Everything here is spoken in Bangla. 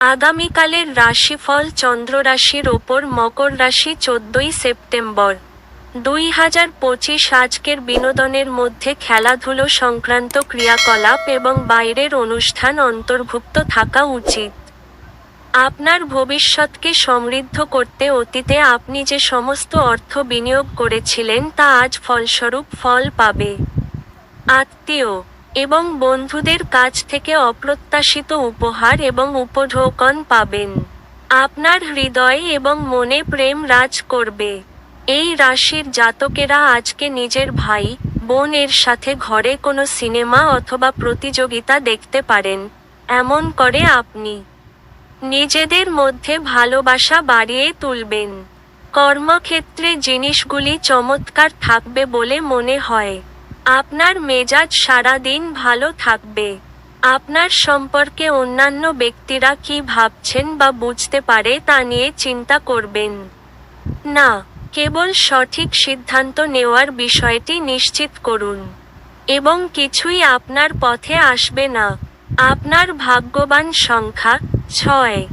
আগামীকালের রাশিফল চন্দ্র রাশির ওপর মকর রাশি চোদ্দই সেপ্টেম্বর। দুই হাজার পঁচিশ আজকের বিনোদনের মধ্যে খেলাধুলো সংক্রান্ত ক্রিয়াকলাপ এবং বাইরের অনুষ্ঠান অন্তর্ভুক্ত থাকা উচিত। আপনার ভবিষ্যৎকে সমৃদ্ধ করতে অতীতে আপনি যে সমস্ত অর্থ বিনিয়োগ করেছিলেন তা আজ ফলস্বরূপ ফল পাবে। আত্মীয় এবং বন্ধুদের কাছ থেকে অপ্রত্যাশিত উপহার এবং উপঢৌকন পাবেন। আপনার হৃদয়ে এবং মনে প্রেম রাজ করবে। এই রাশির জাতকেরা আজকে নিজের ভাই বোন এর সাথে ঘরে কোনো সিনেমা অথবা প্রতিযোগিতা দেখতে পারেন, এমন করে আপনি। নিজেদের মধ্যে ভালোবাসা বাড়িয়ে তুলবেন। কর্মক্ষেত্রে জিনিসগুলি চমৎকার থাকবে বলে মনে হয়। আপনার মেজাজ সারাদিন ভালো থাকবে। আপনার সম্পর্কে অন্যান্য ব্যক্তিরা কি ভাবছেন বা বুঝতে পারে তা নিয়ে চিন্তা করবেন। না, কেবল সঠিক সিদ্ধান্ত নেওয়ার বিষয়টি নিশ্চিত করুন। এবং কিছুই আপনার পথে আসবে না। আপনার ভাগ্যবান সংখ্যা, ছয়।